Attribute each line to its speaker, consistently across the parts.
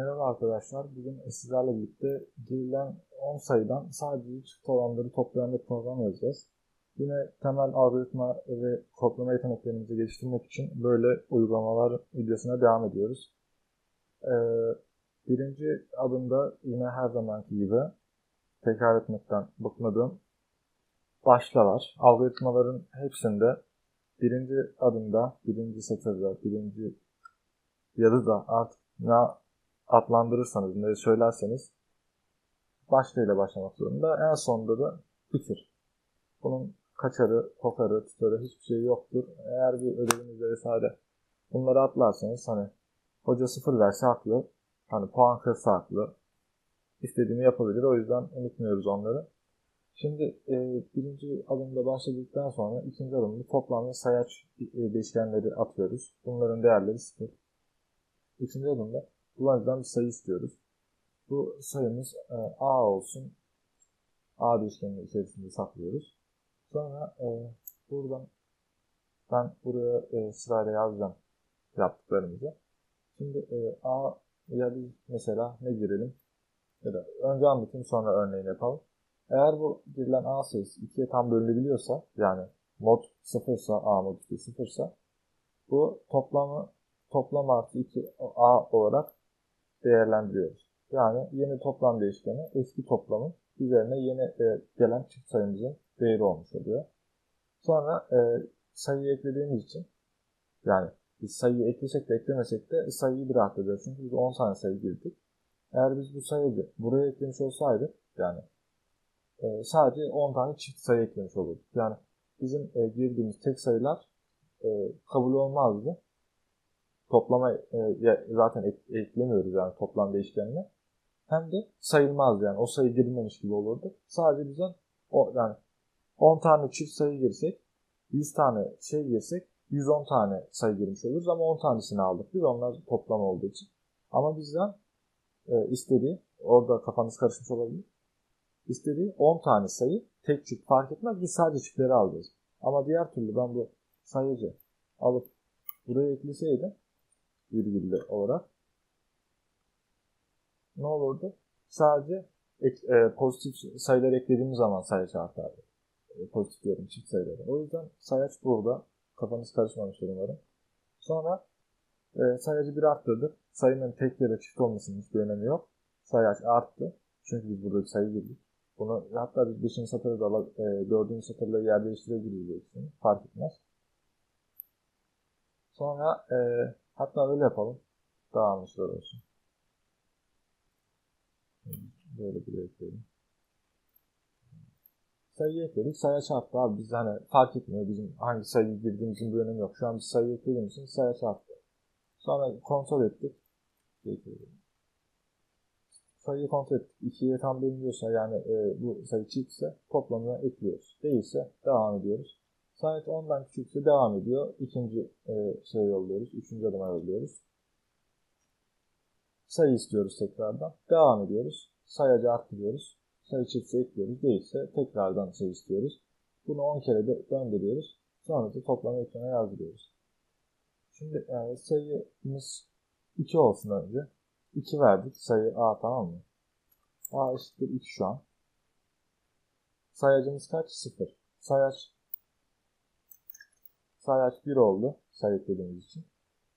Speaker 1: Merhaba arkadaşlar. Bugün sizlerle birlikte girilen 10 sayıdan sadece çift olanları toplayan bir program yazacağız. Yine temel algoritma ve kodlama yeteneklerimizi geliştirmek için böyle uygulamalar videosuna devam ediyoruz. Ee, birinci adımda yine her zamanki gibi tekrar etmekten bıkmadığım başla var. Algoritmaların hepsinde birinci adımda, birinci satırda, birinci yazıda artık ne adlandırırsanız, ne söylerseniz başlığıyla başlamak zorunda. En sonunda da bitir. Bunun kaçarı, kokarı, tutarı hiçbir şey yoktur. Eğer bir ödevinizde vesaire bunları atlarsanız hani hoca sıfır verse haklı. Hani puan kırsa haklı. İstediğini yapabilir. O yüzden unutmuyoruz onları. Şimdi e, birinci adımda başladıktan sonra ikinci adımda toplam ve sayaç e, değişkenleri atıyoruz. Bunların değerleri sıfır. Üçüncü adımda kullanıcıdan bir sayı istiyoruz. Bu sayımız e, A olsun. A değişkeninin içerisinde saklıyoruz. Sonra e, buradan ben buraya e, sırayla yazacağım yaptıklarımızı. Şimdi e, A ya biz mesela ne girelim? Ya da önce anlatayım sonra örneğini yapalım. Eğer bu girilen A sayısı 2'ye tam bölünebiliyorsa yani mod 0 A mod 2 0 bu toplamı toplam artı 2 A olarak değerlendiriyoruz. Yani yeni toplam değişkeni eski toplamın üzerine yeni e, gelen çift sayımızın değeri olmuş oluyor. Sonra e, sayıyı eklediğimiz için yani biz sayıyı eklesek de eklemesek de sayıyı bir arttıracağız. Çünkü biz 10 tane sayı girdik. Eğer biz bu sayıyı buraya eklemiş olsaydık yani e, sadece 10 tane çift sayı eklemiş olurduk. Yani bizim e, girdiğimiz tek sayılar e, kabul olmazdı toplama e, zaten ek, eklemiyoruz yani toplam değişkenine. Hem de sayılmaz yani o sayı girilmemiş gibi olurdu. Sadece bize o yani 10 tane çift sayı girsek 100 tane şey girsek 110 tane sayı girmiş oluruz ama 10 tanesini aldık biz onlar toplam olduğu için. Ama bizden e, istediği orada kafanız karışmış olabilir. İstediği 10 tane sayı tek çift fark etmez biz sadece çiftleri alacağız. Ama diğer türlü ben bu sayıcı alıp buraya ekleseydim virgüllü olarak ne olurdu? Sadece ek, e, pozitif sayılar eklediğimiz zaman sayaç artardı. E, pozitif diyorum çift sayıları. O yüzden sayaç burada. Kafanız karışmamıştır umarım. Sonra e, sayacı bir arttırdık. Sayının tek ya da çift olmasının hiçbir önemi yok. Sayaç arttı. Çünkü biz burada sayı girdik. Bunu hatta biz 5. satırı da e, 4. satırla yer değiştirebiliriz bu ikisini. Fark etmez. Sonra e, Hatta öyle yapalım. Daha anlaşılır olsun. Böyle bir ekleyelim. Sayı ekledik. Sayı çarptı abi. Biz hani fark etmiyor bizim hangi sayı girdiğimizin bir önemi yok. Şu an biz sayı eklediğimiz için sayı çarptı. Sonra kontrol ettik. Sayıyı kontrol ettik. 2'ye tam bölünüyorsa yani e, bu sayı çiftse toplamına ekliyoruz. Değilse devam ediyoruz. Saat 10'dan küçükse devam ediyor. İkinci e, şey yolluyoruz. Üçüncü adıma yolluyoruz. Sayı istiyoruz tekrardan. Devam ediyoruz. Sayacı arttırıyoruz. Sayı çiftse ekliyoruz. Değilse tekrardan sayı istiyoruz. Bunu 10 kere de döndürüyoruz. Sonra da toplam ekrana yazdırıyoruz. Şimdi yani sayımız 2 olsun önce. 2 verdik. Sayı A tamam mı? A eşittir 2 şu an. Sayacımız kaç? 0. Sayaç sayaç 1 oldu sayı eklediğimiz için.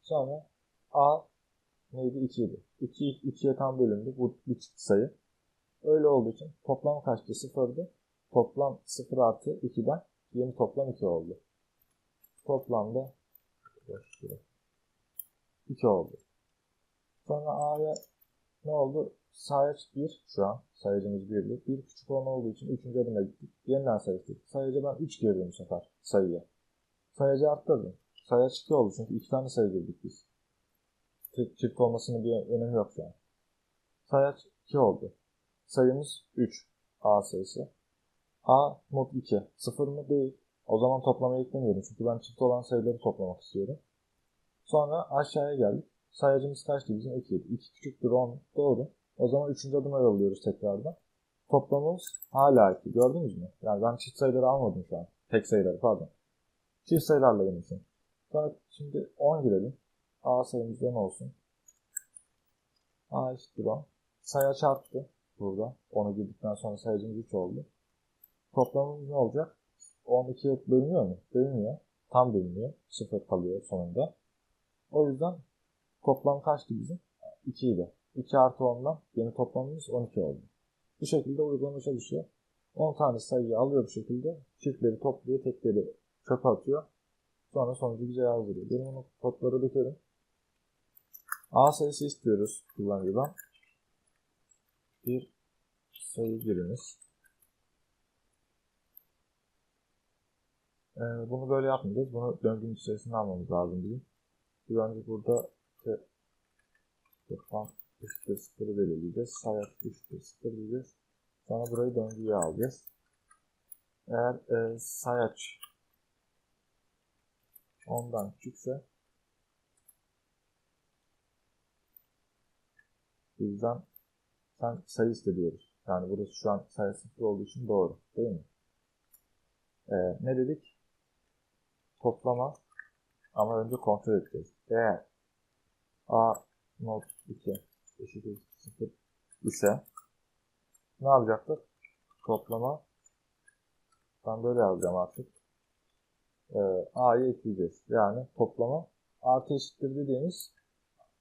Speaker 1: Sonra A neydi? 2 idi. 2, 2'ye tam bölündü. Bu bir çift sayı. Öyle olduğu için toplam kaçtı? 0'dı. Toplam 0 artı 2'den yeni toplam 2 oldu. Toplamda 2 oldu. Sonra A'ya ne oldu? Sayaç 1 şu an. Sayacımız 1'di. 1 küçük olan olduğu için 3. adıma gittik. Yeniden sayıştık. Sayıca ben 3 girdim bu sefer sayıya. Sayacı arttırdım. Sayaç 2 oldu çünkü 2 tane sayı girdik biz. Tek çift olmasının bir önemi yok an. Sayaç 2 oldu. Sayımız 3. A sayısı. A mod 2. 0 mı? Değil. O zaman toplamaya eklemiyorum. Çünkü ben çift olan sayıları toplamak istiyorum. Sonra aşağıya geldik. Sayacımız kaçtı bizim? 2. 2 küçüktür 10. Doğru. O zaman 3. adıma yolluyoruz tekrardan. Toplamımız hala 2. Gördünüz mü? Yani ben çift sayıları almadım şu an. Tek sayıları pardon. Çift sayılarla benim Sonra şimdi 10 girelim. A sayımız 10 olsun. A eşittir 10. Sayaç arttı burada. 10'u girdikten sonra sayacımız 3 oldu. Toplamımız ne olacak? 12'ye bölünüyor mu? Bölünüyor. Tam bölünüyor. 0 kalıyor sonunda. O yüzden toplam kaçtı bizim? 2 idi. 2 artı 10'dan yeni toplamımız 12 oldu. Bu şekilde uygulama çalışıyor. 10 tane sayıyı alıyor bu şekilde. Çiftleri topluyor, tekleri çöpe atıyor. Sonra sonucu bize yazdırıyor. Benim onu kodlara dökerim. A sayısı istiyoruz kullanıcıdan. Bir sayı giriniz. Ee, bunu böyle yapmayacağız. Bunu döngünün içerisine almamız lazım bizim. Bir önce burada toplam eşittir 0'ı belirleyeceğiz. Sayaç eşittir 0 diyeceğiz. Sonra burayı döngüye alacağız. Eğer e, sayaç ondan küçükse bizden sen sayı istediyoruz. Yani burası şu an sayı sıfır olduğu için doğru. Değil mi? Ee, ne dedik? Toplama ama önce kontrol edeceğiz. Eğer a not 2 eşittir 0 ise ne yapacaktık? Toplama ben böyle yazacağım artık. Ee, a'yı ekleyeceğiz. Yani toplama artı eşittir dediğimiz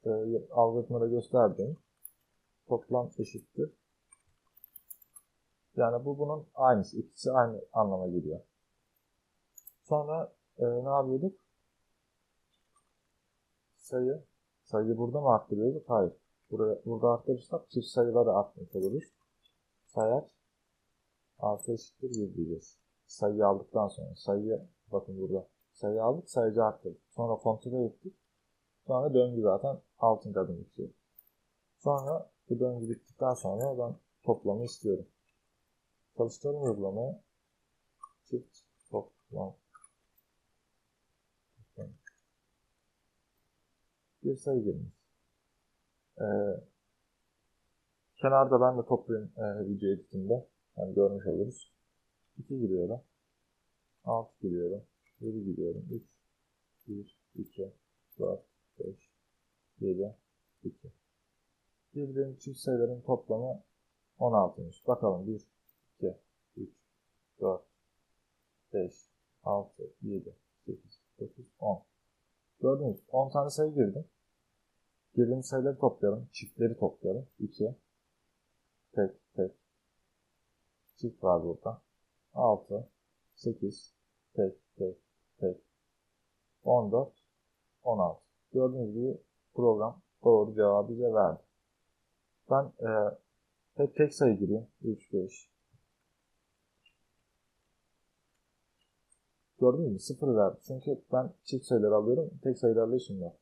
Speaker 1: e, algoritmada gösterdiğim toplam eşittir. Yani bu bunun aynısı. İkisi aynı anlama geliyor. Sonra e, ne yapıyorduk? Sayı. Sayıyı burada mı arttırıyorduk? Hayır. Buraya, burada arttırırsak çift sayıları artmış oluruz. Sayaç artı eşittir 1 diyeceğiz. Sayıyı aldıktan sonra sayıyı bakın burada sayı aldık sayıcı arttırdık. Sonra kontrol ettik. Sonra döngü zaten 6. adım bitiyor. Sonra bu döngü bittikten sonra ben toplamı istiyorum. Çalıştıralım uygulamayı. Çift toplam. Bir sayı girmiş. Ee, kenarda ben de toplayayım e, video editimde. Yani görmüş oluruz. 2 giriyorum. 6 giriyorum. 7 giriyorum. 3, 1, 2, 4, 5, 7, 2. Girdiğim çift sayıların toplamı 16'mış. Bakalım 1, 2, 3, 4, 5, 6, 7, 8, 9, 10. Gördünüz 10 tane sayı girdim. Girdiğim sayıları toplayalım. Çiftleri toplayalım. 2, tek, tek. Çift var burada. 6, 8, tek, tek, tek. 14, 16. Gördüğünüz gibi program doğru cevabı bize verdi. Ben e, tek tek sayı gireyim. 3, 5. Gördünüz mü? Sıfır verdi. Çünkü ben çift sayılar alıyorum. Tek sayılarla işim var.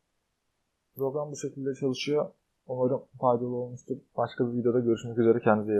Speaker 1: Program bu şekilde çalışıyor. Umarım faydalı olmuştur. Başka bir videoda görüşmek üzere. Kendinize iyi bakın.